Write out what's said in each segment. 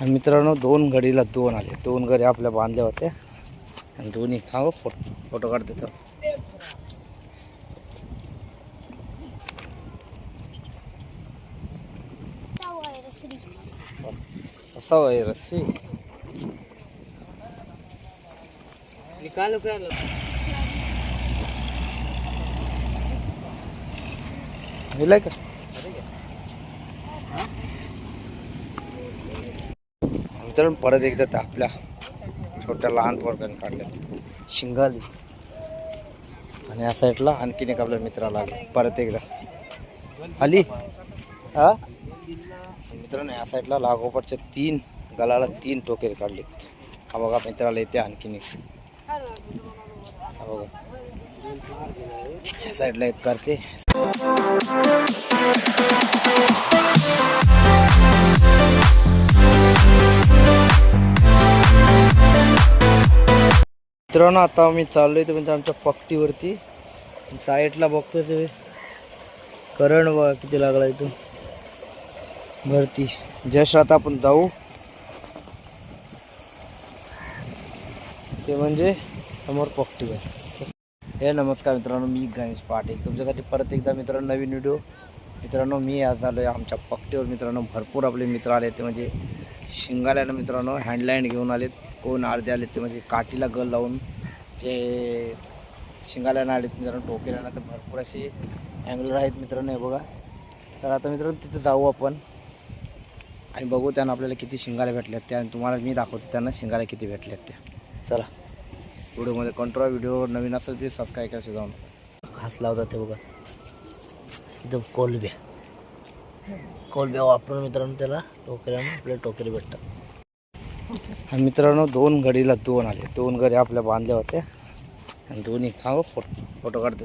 आणि मित्रांनो दोन घडीला दोन आले. दोन घडी आपल्या बांधल्या होत्या. आणि दोन्ही थांब फोटो फोटो काढते तर. असा रस्सी निकालो क्या मिळाय का मित्रांनो परत एकदा त्या आपल्या छोट्या लहान पोरगाने काढल्या शिंगाली. आणि या साईडला आणखीन एक आपल्या मित्राला परत एकदा. आली हा? मित्रांनो या साईडला लागोपाठच्या तीन गलाला तीन टोके काढलेत. हा बघा मित्राला येते आणखीन एक. हा बघा. या साईडला एक करते. मित्रांनो आता आम्ही आहे ते म्हणजे आमच्या पक्टीवरती साईडला बघतोय ते करंट बघा किती लागला इथून. भरती जस्ट आता आपण जाऊ. ते म्हणजे समोर पक्टीवर हे नमस्कार मित्रांनो मी गणेश पाटील. तुमच्यासाठी परत एकदा मित्रांनो नवीन व्हिडिओ मित्रांनो मी आज आलो आहे आमच्या पक्टीवर मित्रांनो भरपूर आपले मित्र आले ते म्हणजे शिंगाल्यानं मित्रांनो हँडलाईन घेऊन आलेत. कोण अर्धे आलेत ते म्हणजे काठीला गल लावून. जे शिंगाल्यानं आलेत मित्रांनो टोकेल्यानं तर भरपूर असे अँगलर आहेत मित्रांनो हे बघा. तर आता मित्रांनो तिथं जाऊ आपण. आणि बघू त्यांना आपल्याला किती शिंगाल्या भेटल्यात त्या. तुम्हाला मी दाखवतो त्यांना शिंगाल्या किती भेटल्यात त्या. चला. व्हिडिओमध्ये कंट्रोल व्हिडिओ नवीन असेल ते सबस्क्राईब करायचं जाऊन. खास लावतात ते बघा. एकदम कोलब्या कोलब्या वापरून मित्रांनो त्याला टोकऱ्यानं आपल्या टोकरी भेटतात. आणि मित्रांनो दोन घडीला दोन आले. दोन घडी आपल्या बांधल्या होत्या. आणि दोन्ही थांब फोटो फोटो काढते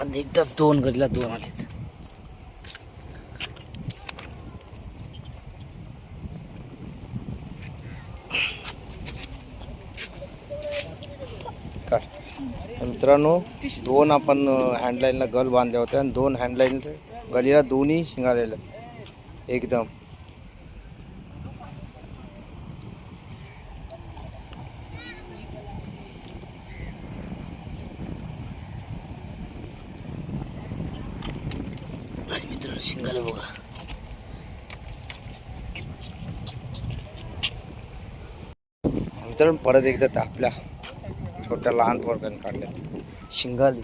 आणि एकदा दोन घडीला दोन आलेत. काढ. मित्रांनो दोन आपण हँडलाईनला गल बांधल्या होत्या आणि दोन हँडलाईन गलीला दोन्ही शिंगालेल्या एकदम. मित्र शिंगाले बघा. मित्रांनो परत एकदा तापला. आपल्या छोट्या लहान पोरग्याने काढल्या शिंगाली.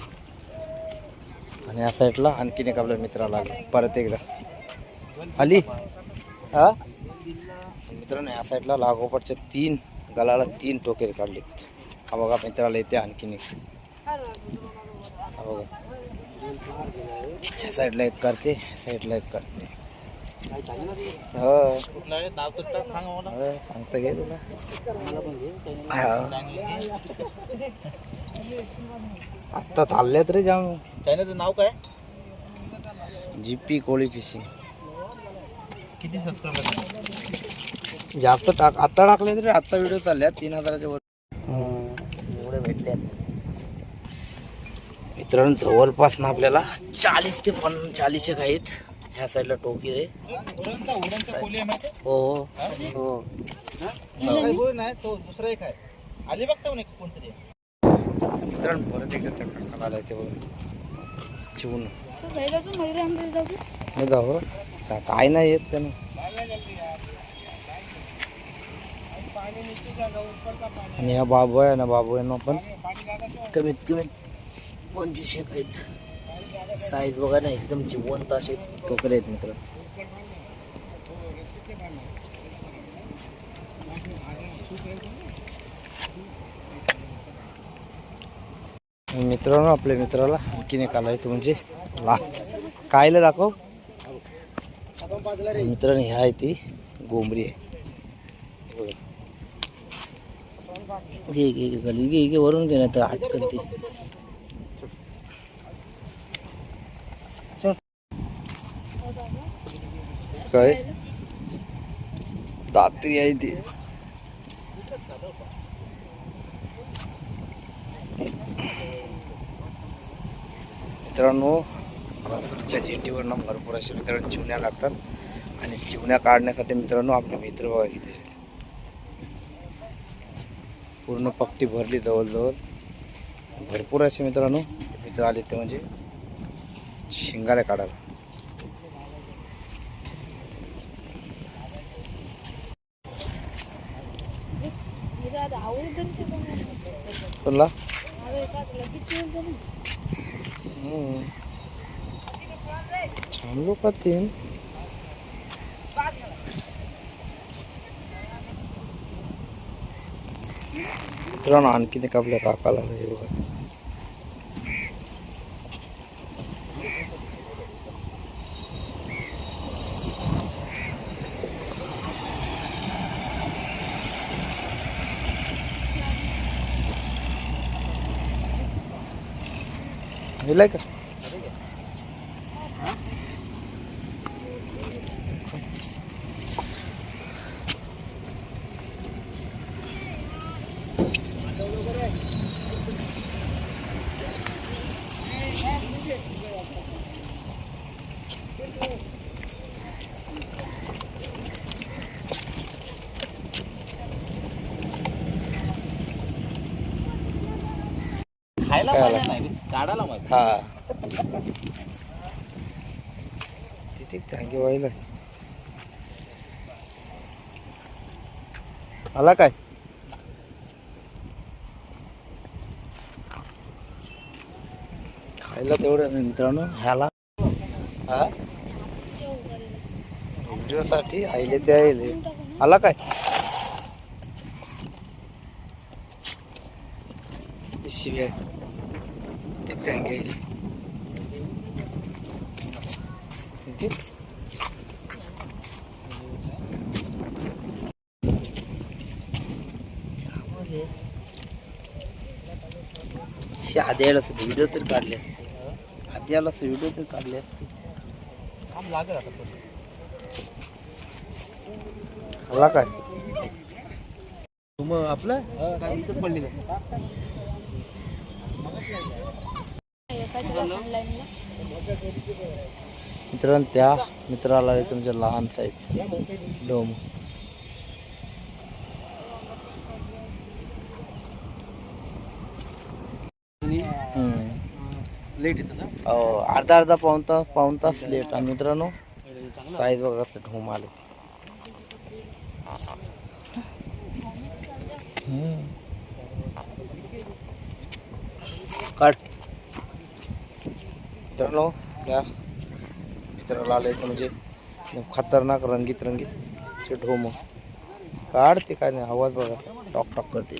आणि या साईडला आणखीन एक आपल्या मित्राला परत एकदा. आली हा? मित्रांनो या साईडला लागोपाठच्या तीन गलाला तीन टोके काढलेत. हा बघा मित्राला येते आणखीन एक. हा बघा. या साईडला एक करते साईडला एक करते. हो. हो, सांगता घे तुला. आत्ता चालल्यात रे जाम चायनाचं नाव काय? जीपी कोळी फिशिंग किती सबस्क्राईबर जास्त टाक आत्ता टाकले तरी आत्ता व्हिडिओ चालल्यात तीन हजाराच्या वर. एवढे भेटले. मित्रांनो जवळपास ना आपल्याला चाळीस ते पण चाळीस एक आहेत. ह्या साईडला टोकी आहे. हो हो. हो. नाही. मित्रांनो परत एकदा त्या काकाला ते बघ चिवून जाऊ का- काय नाही येत त्यानं. आणि हा बाबू आहे ना बाबू आहे ना पण कमीत कमी पंचवीस एक आहेत. साईज बघा ना एकदम जिवंत असे टोकरे आहेत मित्र. मित्रांनो आपल्या मित्राला आणखीन एक आलाय तुमचे म्हणजे ला कायला दाखव. मित्रांनो ह्या आहे ती गोंबरी आहे. घे घे गली घे घे वरून घेण्यात नाही तर आठ करते काय? दात्री आहे ती. मित्रांनो वासरूच्या जेटीवरनं भरपूर असे मित्रांनो चिवण्या लागतात. आणि चिवण्या काढण्यासाठी मित्रांनो आपले मित्र बघा किती पूर्ण पक्टी भरली जवळजवळ. भरपूर असे मित्रांनो मित्र आले ते म्हणजे शिंगाला काढायला. कोणला हम्म. छान लोक तीन मित्रांनो आणखीन एक आपल्या काकाला हे बघा दिलाय खायला काय पाहिजे आला? नाही काढायला माहिती हा. किती टांगे व्हायला? आला काय? खायला तेवढं मित्रांनो ह्याला. हा? व्हिडिओसाठी आईले ते आईले. आला काय? शिव्या. किती? शी आधी यायला व्हिडिओ तर काढले असते आधी यायला व्हिडिओ तर काढले असते काम लागेल आता पण. आला काय मग आपलं पडली काय मित्रांनो त्या मित्राला तुमच्या लहान साईज डोम. लेट अर्धा अर्धा पाऊन तास पाऊन तास लेट आणि मित्रांनो साईज बघा कसं ढोम आले. हम्म. मित्रांनो त्या मित्राला आले म्हणजे एकदम खतरनाक रंगीत रंगीत चे ढोम काढ ते काय नाही, आवाज़ बघा, टॉक टॉक करते.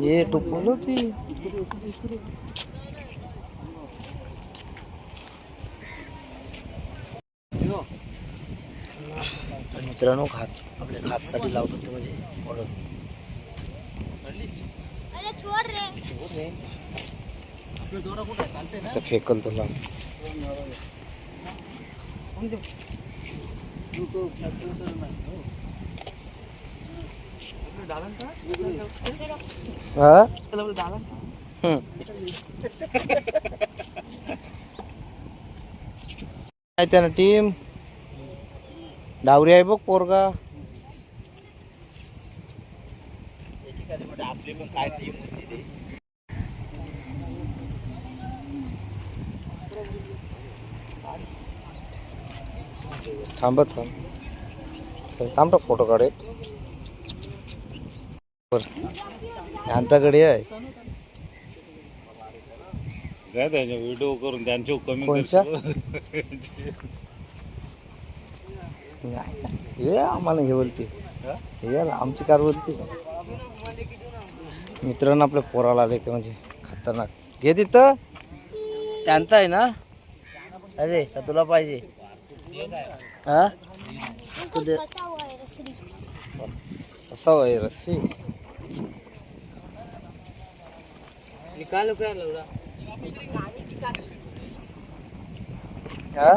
ये टुकलो ती मित्रांनो घात आपल्या घातसाठी लावतात ते म्हणजे वळण आपलं दोरा कुठं आहे? चालतंय ना? तर फेकल तुला डालन का? हा? डालन हम्म. काय त्यानं टीम डावरी आहे बघ पोरगा. थांब सर थांब टाक फोटो काढे. यांच्याकडे आहे. काय त्याच्या व्हिडिओ करून त्यांच्या कमी कोणच्या? हे आम्हाला हे बोलते. हे आमची कार बोलते. मित्रांनो आपल्या पोराला आले ते म्हणजे खतरनाक. घे तिथं. त्यांचा आहे ना? अरे का तुला पाहिजे? हा? तू दे. असा आहे रस्सी निकाल काय हाँ?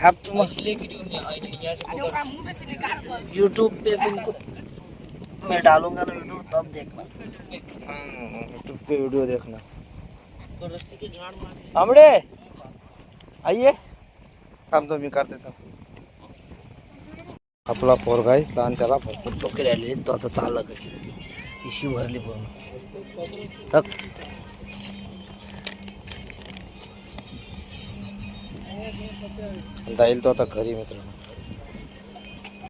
आप तुम यूट्यूब पे तुमको मैं डालूंगा ना वीडियो तब देखना यूट्यूब पे वीडियो देखना तांबडे आइए थांब तो मी कर देतो आपला पोरगा आहे लहान त्याला भरपूर टोके राहिलेले तो आता चालला कशी पिशी भरली पूर्ण जाईल तो आता घरी मित्रांनो